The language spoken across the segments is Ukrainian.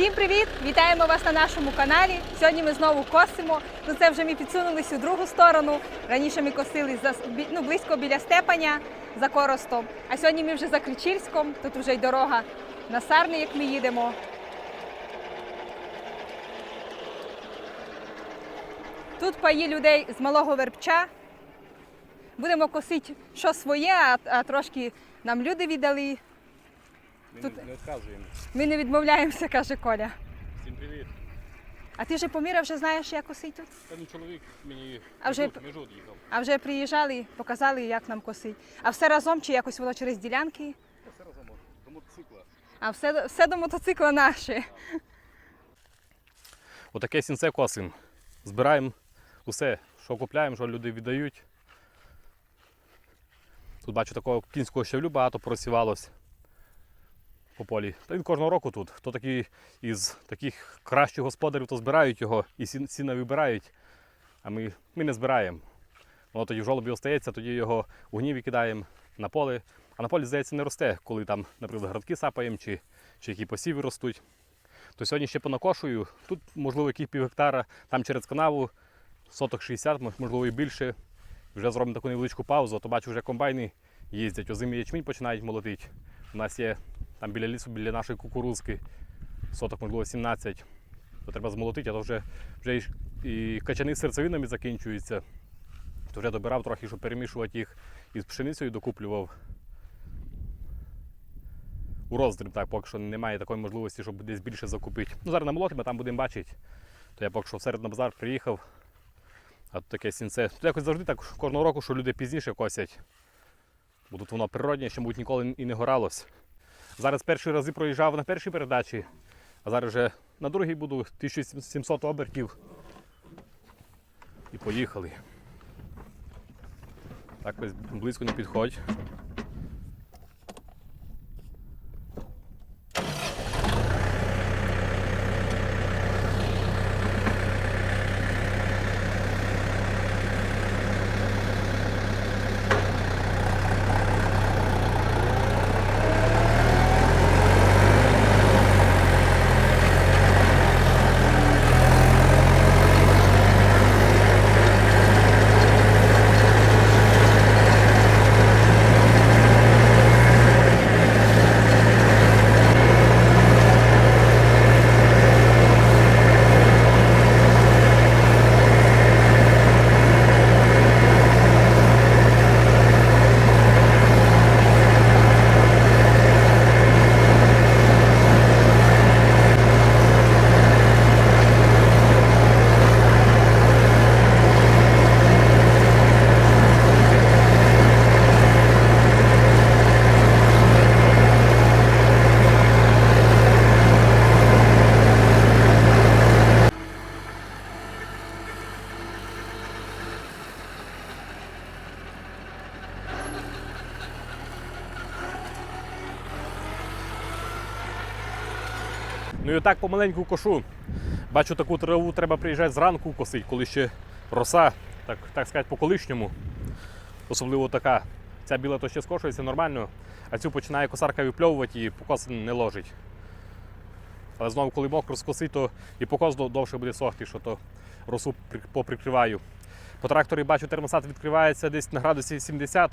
Всім привіт! Вітаємо вас на нашому каналі. Сьогодні ми знову косимо. Ну це вже ми підсунулись у другу сторону. Раніше ми косили за ну, близько біля Степаня за Коростом. А сьогодні ми вже за Кричильськом. Тут вже й дорога на Сарни, як ми їдемо. Тут паї людей з малого вербча. Будемо косити що своє, а, а трошки нам люди віддали. Ми Тут- не, відказуємо. Ми не відмовляємося, каже Коля. Всім привіт. А ти вже поміра, вже знаєш, як косить тут? Та ну чоловік мені А вже- межут їхав. А вже приїжджали, показали, як нам косить. А все разом чи якось воно через ділянки? Та все разом до мотоцикла. А все, все до мотоцикла наше. Отаке сінце косим. Збираємо усе, що купляємо, що люди віддають. Тут бачу такого кінського щавлю багато просівалось по полі. Та він кожного року тут. Хто такий із таких кращих господарів, то збирають його і сін- сіна вибирають, а ми, ми не збираємо. Воно тоді в жолобі остається, тоді його у гніві кидаємо на поле. А на полі, здається, не росте, коли там, наприклад, градки сапаємо чи, чи які посіви ростуть. То сьогодні ще понакошую. Тут, можливо, яких пів гектара, там через канаву, соток 60, можливо, і більше. Вже зробимо таку невеличку паузу, то бачу, вже комбайни їздять, озимий ячмінь починають молотити. У нас є там біля лісу, біля нашої кукурузки, соток, можливо, 17. То треба змолотити, а то вже, вже і, качани з серцевинами закінчуються. То вже добирав трохи, щоб перемішувати їх із пшеницею докуплював. У роздріб так, поки що немає такої можливості, щоб десь більше закупити. Ну, зараз намолотимо, там будемо бачити. То я поки що серед на базар приїхав. А тут таке сінце. Тут якось завжди так кожного року, що люди пізніше косять. Бо тут воно природнє, ще, мабуть, ніколи і не горалось. Зараз перші рази проїжджав на першій передачі, а зараз вже на другій буду 1700 обертів. І поїхали. Так ось близько не підходь. Ну і отак помаленьку кошу. Бачу, таку траву треба приїжджати зранку косити, коли ще роса, так, так сказати, по колишньому. Особливо така. Ця біла то ще скошується нормально, а цю починає косарка випльовувати і покос не ложить. Але знову, коли мокро скосить, то і покос довше буде сохти, що то росу поприкриваю. По тракторі бачу, термостат відкривається десь на градусі 70,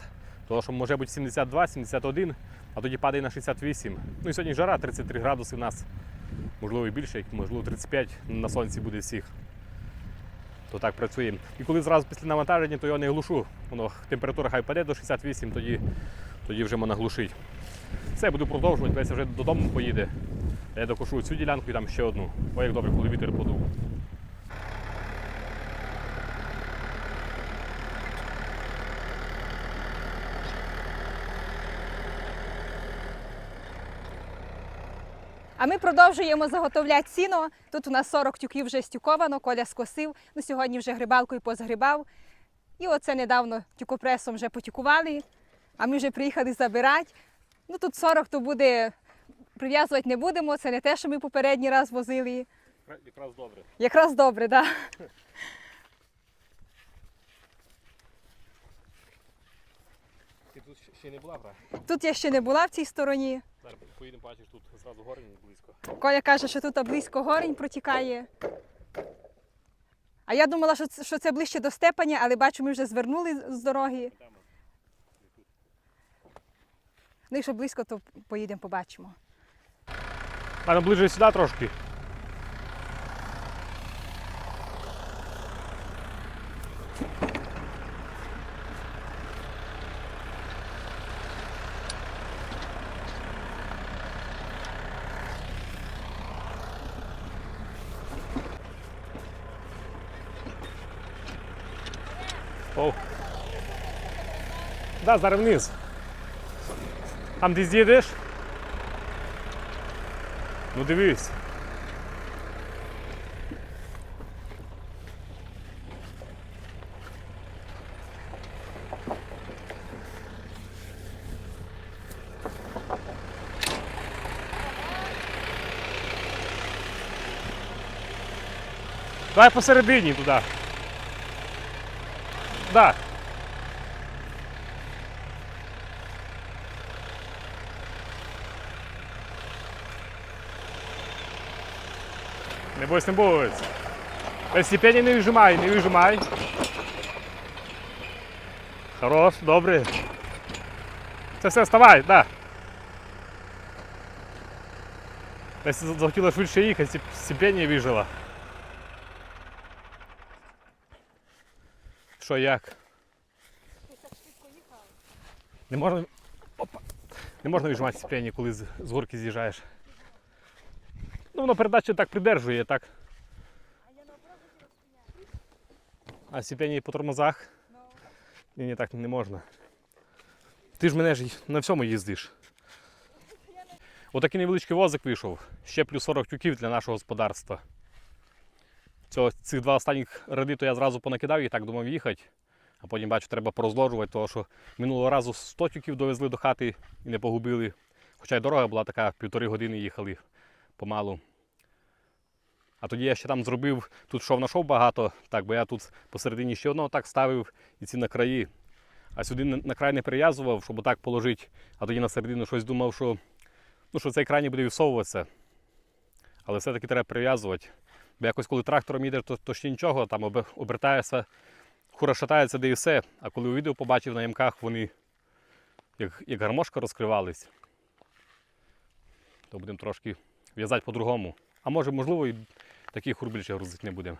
тому що може бути 72, 71, а тоді падає на 68. Ну і сьогодні жара 33 градуси в нас можливо і більше, можливо 35 на сонці буде всіх. То так працює. І коли зразу після навантаження, то я не глушу. Воно температура хай паде до 68, тоді, тоді вже можна глушити. Все, буду продовжувати, весь вже додому поїде. Я докушу цю ділянку і там ще одну. Ой, як добре, коли вітер подув. А ми продовжуємо заготовляти сіно. Тут у нас 40 тюків вже стюковано, Коля скосив. Ну, сьогодні вже грибалкою позгрибав. І оце недавно тюкопресом вже потюкували, а ми вже приїхали забирати. Ну тут 40 то буде, прив'язувати не будемо, це не те, що ми попередній раз возили. Якраз добре. Якраз добре, так. Да. Тут ще не була гра. Тут я ще не була в цій стороні. Зараз поїдемо, бачиш, тут зразу горень близько. Коля каже, що тут близько горень протікає. А я думала, що це, що це ближче до степані, але бачу, ми вже звернули з дороги. Ну, якщо близько, то поїдемо, побачимо. А ближче сюди трошки. Да, зараз вниз. Там десь їдеш? Ну дивись. Давай посередині туди. Да. Не бойся, не бойся. Степені не вижимай, не вижимай. Хорош, добре. Це все, вставай, да. Десь захотіла швидше їхати, степені вижила. Що як? Не можна. Опа. Не можна вижимати степені, коли з, з горки з'їжджаєш. Ну, воно передачу так придержує, так. А степені по тормозах? Ні, ні, так не можна. Ти ж мене ж на всьому їздиш. Отакий невеличкий возик вийшов. Ще плюс 40 тюків для нашого господарства. Цього, цих два останніх ради то я зразу понакидав і так думав їхати. А потім бачу, треба порозложувати, тому що минулого разу 100 тюків довезли до хати і не погубили. Хоча й дорога була така, півтори години їхали помалу. А тоді я ще там зробив, тут шов на шов багато, так, бо я тут посередині ще одного так ставив і ці на краї. А сюди на на край не прив'язував, щоб отак положити, а тоді на середину щось думав, що, ну, що цей край не буде відсовуватися. Але все-таки треба прив'язувати. Бо якось коли трактором їде, то, то ще нічого, там обертається, хура шатається, де і все. А коли у відео побачив на ямках, вони як, як гармошка розкривались, то будемо трошки в'язати по-другому. А може, можливо, і такий хур більше грузити не будемо.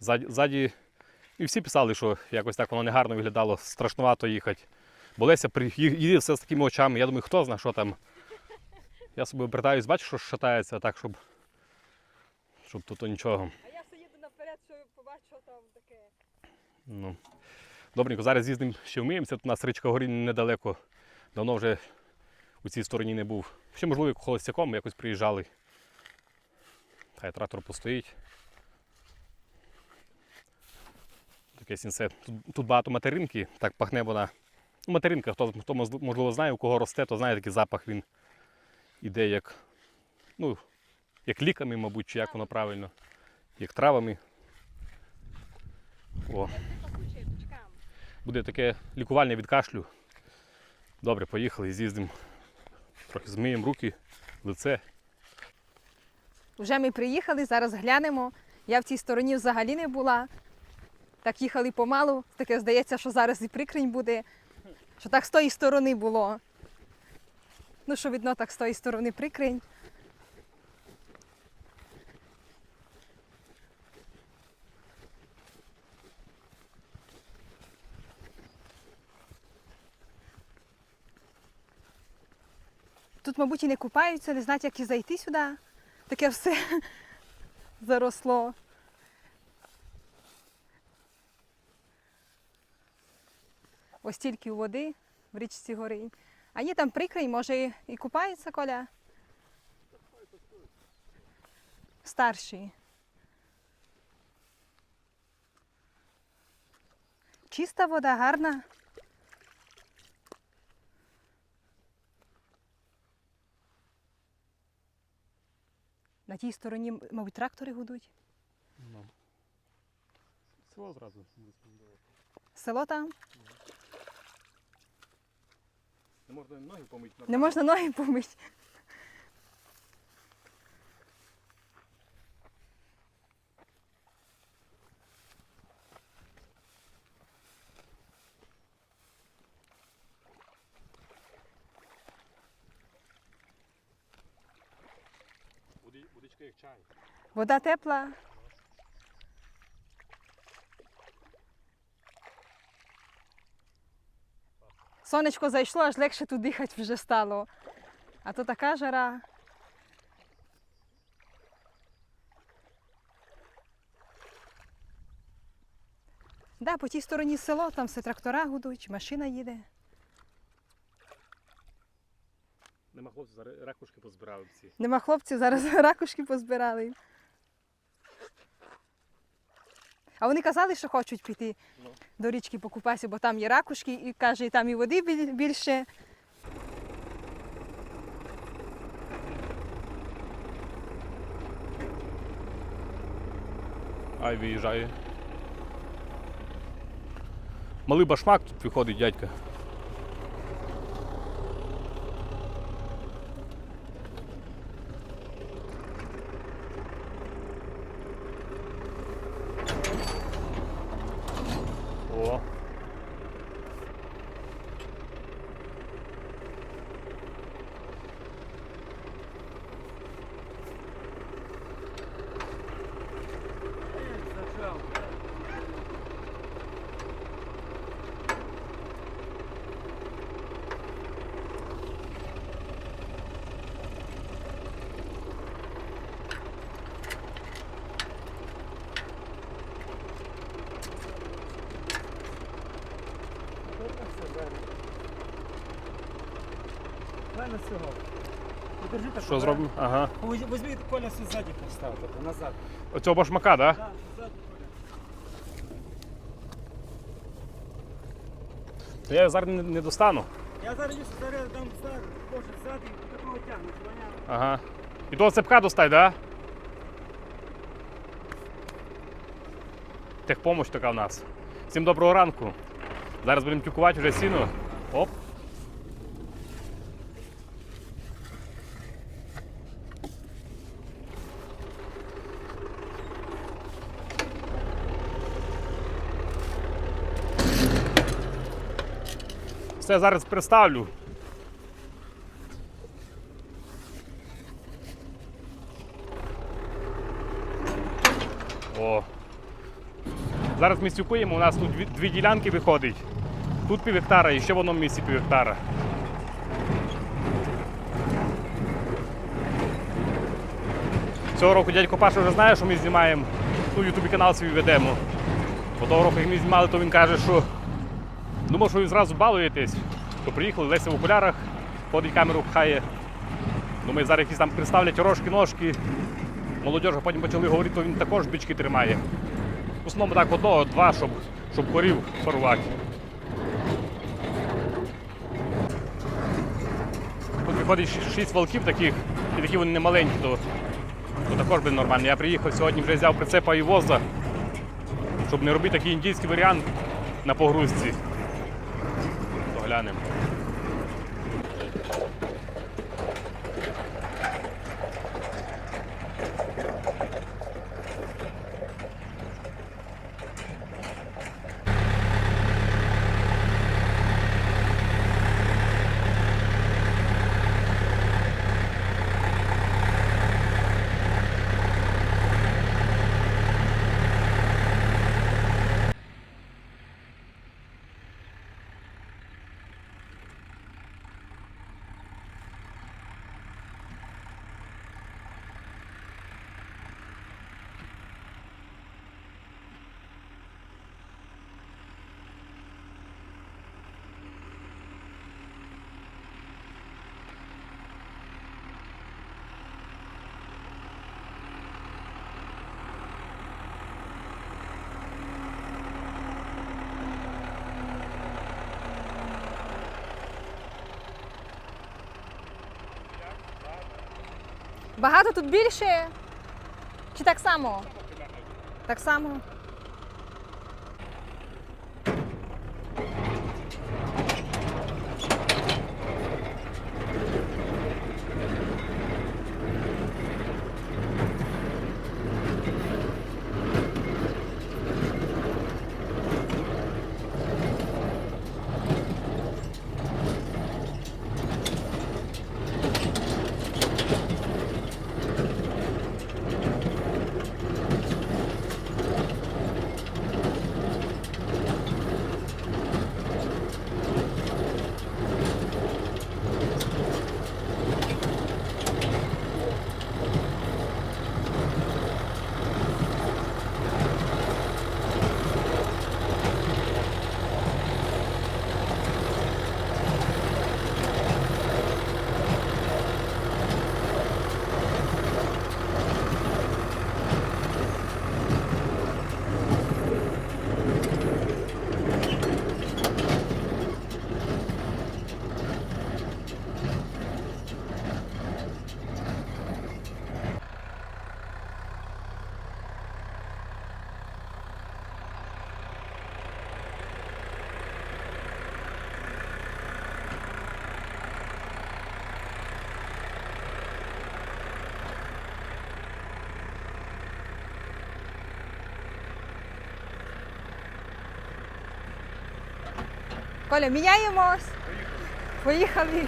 Ззаді, і всі писали, що якось так воно негарно виглядало, страшнувато їхати. Бо Леся їде все з такими очами. Я думаю, хто знає, що там. Я собі обертаюсь, бачу, що шатається так, щоб, щоб тут нічого. А я все їду наперед, щоб побачу, що там таке. Ну. Добренько, зараз з'їздимо ще вмиємося. Тут у нас річка горі недалеко. Давно вже у цій стороні не був. Ще, можливо, як холостяком ми якось приїжджали. Хай трактор постоїть. Таке сінце. Тут, тут багато материнки, так пахне вона. Ну, материнка, хто, хто можливо знає, у кого росте, то знає такий запах він іде як, ну, як ліками, мабуть, чи як воно правильно, як травами. О, буде таке лікувальне від кашлю. Добре, поїхали, з'їздимо. Трохи змиємо руки, лице. Вже ми приїхали, зараз глянемо. Я в цій стороні взагалі не була. Так їхали помалу. Таке здається, що зараз і прикрень буде. Що так з тої сторони було. Ну, що видно, так з тої сторони прикрень. Тут, мабуть, і не купаються, не знають, як і зайти сюди. Таке все заросло. Ось тільки води в річці горить. А ні, там прикрий, може і купаються коля. Старші. Чиста вода, гарна. На тій стороні, мабуть, трактори гудуть. Село зразу. Село там. Не можна ноги помити. Не можна ноги помити. Як чай. Вода тепла. Сонечко зайшло, аж легше тут дихати вже стало. А то така жара. Да, по тій стороні село, там все трактора гудуть, машина їде. Нема хлопців, зараз ракушки позбирали всі. Нема хлопців, зараз ракушки позбирали. А вони казали, що хочуть піти Ну. до річки покупатися, бо там є ракушки, і каже, і там і води більше. Ай, виїжджає. Малий башмак тут виходить, дядька. О. Правильно всього. Подержи так. Що зробимо? Ага. Візьми колесо ззаді постав, тобто назад. Оцього башмака, так? Да? Да, ззаді колесо. То я зараз не, не достану. Я зараз їду, зараз дам ззаді, боже, ззаді, такого тягнеш, поняв? Ага. І того цепка достай, да? Техпомощь така в нас. Всім доброго ранку. Зараз будемо тюкувати вже сіно. Оп. Все, зараз представлю. О. Зараз ми стюкуємо, у нас тут дві, ділянки виходить. Тут пів гектара і ще в одному місці пів гектара. Цього року дядько Паша вже знає, що ми знімаємо. Ну, ютубі канал свій ведемо. Бо того року, як ми знімали, то він каже, що думав, що ви зразу балуєтесь. То приїхали, Леся в окулярах, ходить камеру пхає. Думаю, зараз якісь там представлять рожки, ножки. Молодіж, а потім почали говорити, то він також бички тримає. В основному так одного, два, щоб, щоб корів парувати. Тут виходить шість волків таких, і такі вони не маленькі, то, то також буде нормально. Я приїхав сьогодні, вже взяв прицепа і воза, щоб не робити такий індійський варіант на погрузці. То Багато тут більше? Чи так само? Так само. Коля, міняємось. Поїхали.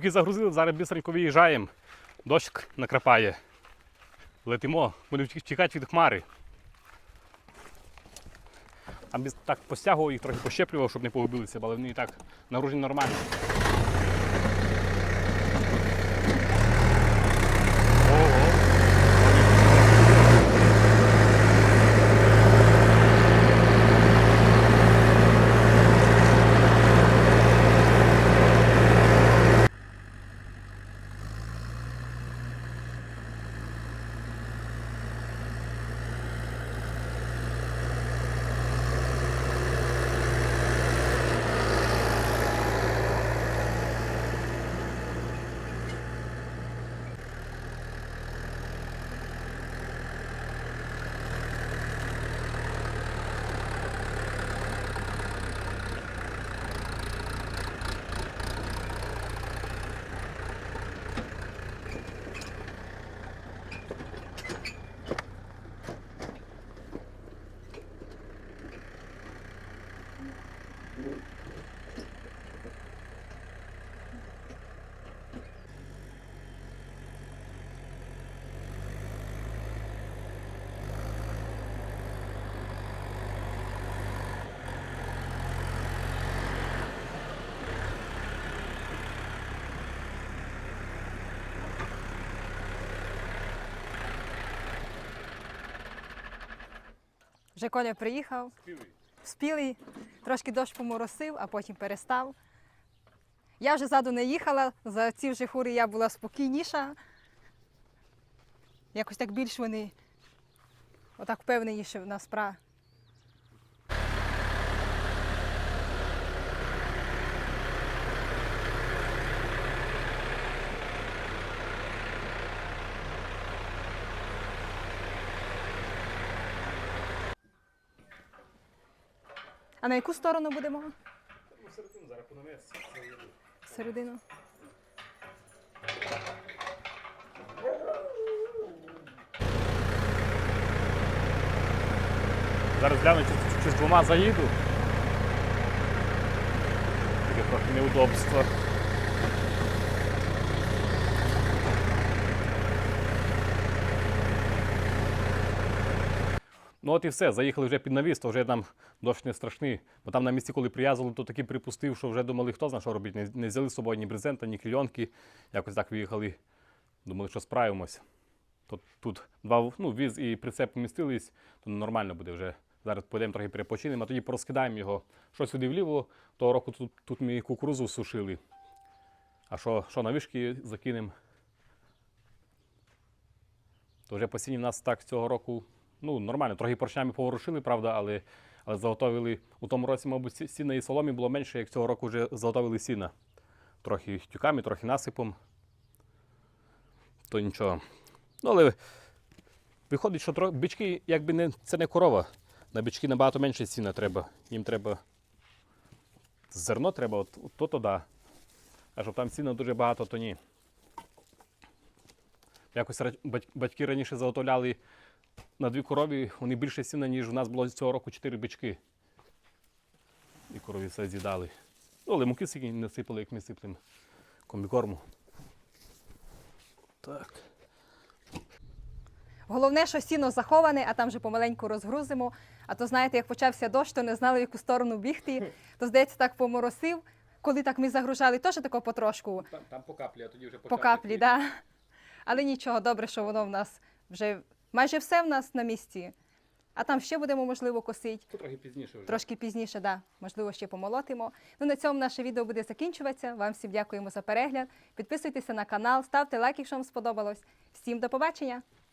Тільки загрузили, зараз бистренько виїжджаємо. Дощ накрапає. Летимо, будемо чекати від хмари. Там так постягував їх, трохи пощеплював, щоб не погубилися, але вони і так наружні нормально. Вже Коля приїхав. Спілий, трошки дощ поморосив, а потім перестав. Я вже ззаду не їхала, за ці вже хури я була спокійніша. Якось так більш вони отак впевненіше в нас пра. А на яку сторону будемо? Середину. Зараз гляну, чи, чи з двома заїду. Трохи неудобства. Ну от і все, заїхали вже під навіс, то вже нам дощ не страшний. Бо там на місці, коли прив'язували, то таки припустив, що вже думали, хто знає, що робити. Не, не взяли з собою ні брезента, ні клійонки. Якось так виїхали. Думали, що справимось. То тут два ну, віз і прицеп помістились, то нормально буде вже. Зараз поїдемо трохи перепочинемо, а тоді порозкидаємо його. Що сюди вліво, того року тут, тут ми кукурузу сушили. А що, що на закинемо? То вже посінні в нас так цього року ну, нормально. Трохи поршнями поворушили, правда, але, але заготовили у тому році, мабуть, сіна і соломі було менше, як цього року вже заготовили сіна. Трохи тюками, трохи насипом. То нічого. Ну, але виходить, що трохи бички, якби не, це не корова. На бички набагато менше сіна треба. Їм треба зерно треба, от, от то то да. А щоб там сіна дуже багато, то ні. Якось батьки раніше заготовляли на дві корові, вони більше сіна, ніж у нас було цього року чотири бички. І корові все з'їдали. Ну, але муки скільки не сипали, як ми сиплемо комбікорму. Так. Головне, що сіно заховане, а там вже помаленьку розгрузимо. А то знаєте, як почався дощ, то не знали, в яку сторону бігти. То здається, так поморосив. Коли так ми загружали, теж тако потрошку, Там, там по каплі, а тоді вже по каплі, да. Але нічого, добре, що воно в нас вже майже все в нас на місці. А там ще будемо, можливо, косити. Трохи пізніше вже. Трошки пізніше, да, можливо, ще помолотимо. Ну, на цьому наше відео буде закінчуватися. Вам всім дякуємо за перегляд. Підписуйтеся на канал, ставте лайк, якщо вам сподобалось. Всім до побачення!